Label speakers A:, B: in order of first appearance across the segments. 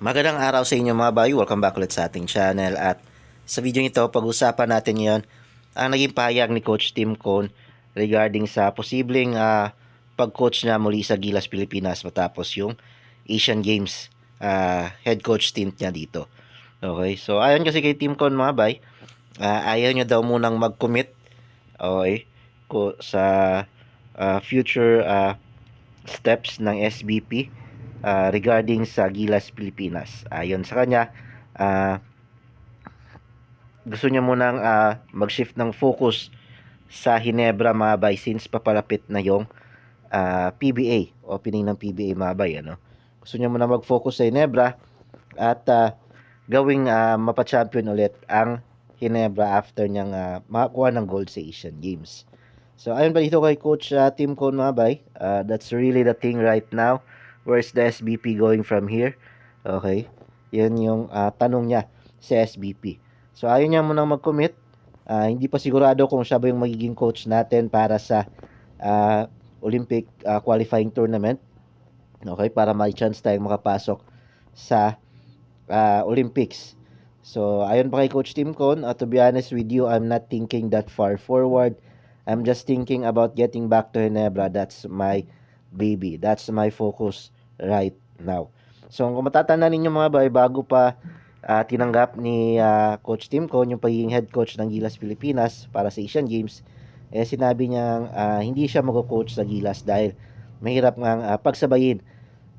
A: Magandang araw sa inyo mga bayo. Welcome back ulit sa ating channel. At sa video ito, pag-usapan natin ngayon ang naging pahayag ni Coach Tim Cone regarding sa posibleng ah, pag-coach niya muli sa Gilas Pilipinas matapos yung Asian Games ah, head coach stint niya dito. Okay, so ayon kasi kay Tim Cone mga bay, ah, ayaw niya daw munang mag-commit okay, ko sa ah, future ah, steps ng SBP uh, regarding sa Gilas Pilipinas. Ayon sa kanya, ah, gusto niya munang ah, mag-shift ng focus sa Hinebra mga since papalapit na yung ah, PBA, opening ng PBA mga. Ano? Gusto niya muna mag-focus sa Hinebra at ah, gawing ah, mapa-champion ulit ang Hinebra after niyang ah, makakuha ng gold sa Asian Games. So ayun pa dito kay Coach ah, Tim Cone mga ah, that's really the thing right now where's the SBP going from here? Okay. Yan yung ah, tanong niya sa SBP. So ayaw niya munang mag-commit. Ah, hindi pa sigurado kung siya ba yung magiging coach natin para sa ah, Olympic ah, qualifying tournament. Okay, para may chance tayong makapasok sa ah, Olympics. So, ayon pa kay Coach Tim Cone, uh, to be honest with you, I'm not thinking that far forward. I'm just thinking about getting back to Ginebra. That's my baby. That's my focus right now. So, kung matatanda ninyo mga bay, bago pa ah, tinanggap ni ah, Coach Tim Cone yung pagiging head coach ng Gilas Pilipinas para sa Asian Games, eh sinabi niya hindi siya mag-coach sa Gilas dahil mahirap nga pagsabayin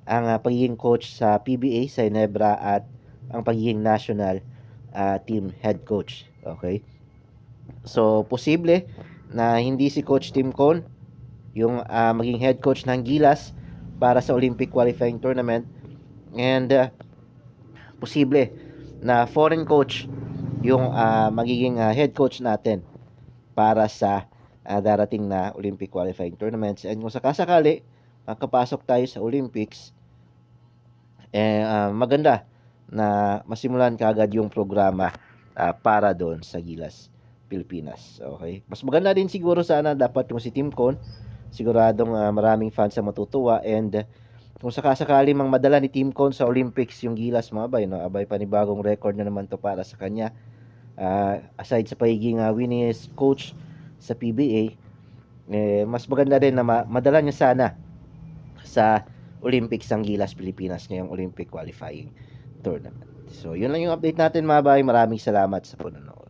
A: ang ah, pagiging coach sa PBA, sa Ginebra at ang pagiging national ah, team head coach. Okay? So, posible na hindi si Coach Tim Cone yung ah, maging head coach ng Gilas para sa Olympic qualifying tournament and ah, posible na foreign coach yung ah, magiging ah, head coach natin para sa ah, darating na Olympic qualifying tournaments and kung sakasakali makapasok tayo sa Olympics eh ah, maganda na masimulan kaagad yung programa ah, para doon sa Gilas Pilipinas. Okay? Mas maganda din siguro sana dapat yung si Team Cone siguradong ah, maraming fans ang matutuwa and kung sakasakali mang madala ni Team Cone sa Olympics yung Gilas mga bay, no? abay panibagong record na naman to para sa kanya. Ah, aside sa pagiging uh, winningest coach sa PBA, eh, mas maganda rin na ma- madala niya sana sa Olympics ang Gilas Pilipinas ngayong Olympic qualifying tournament. So, yun lang yung update natin mga bay. Maraming salamat sa panonood.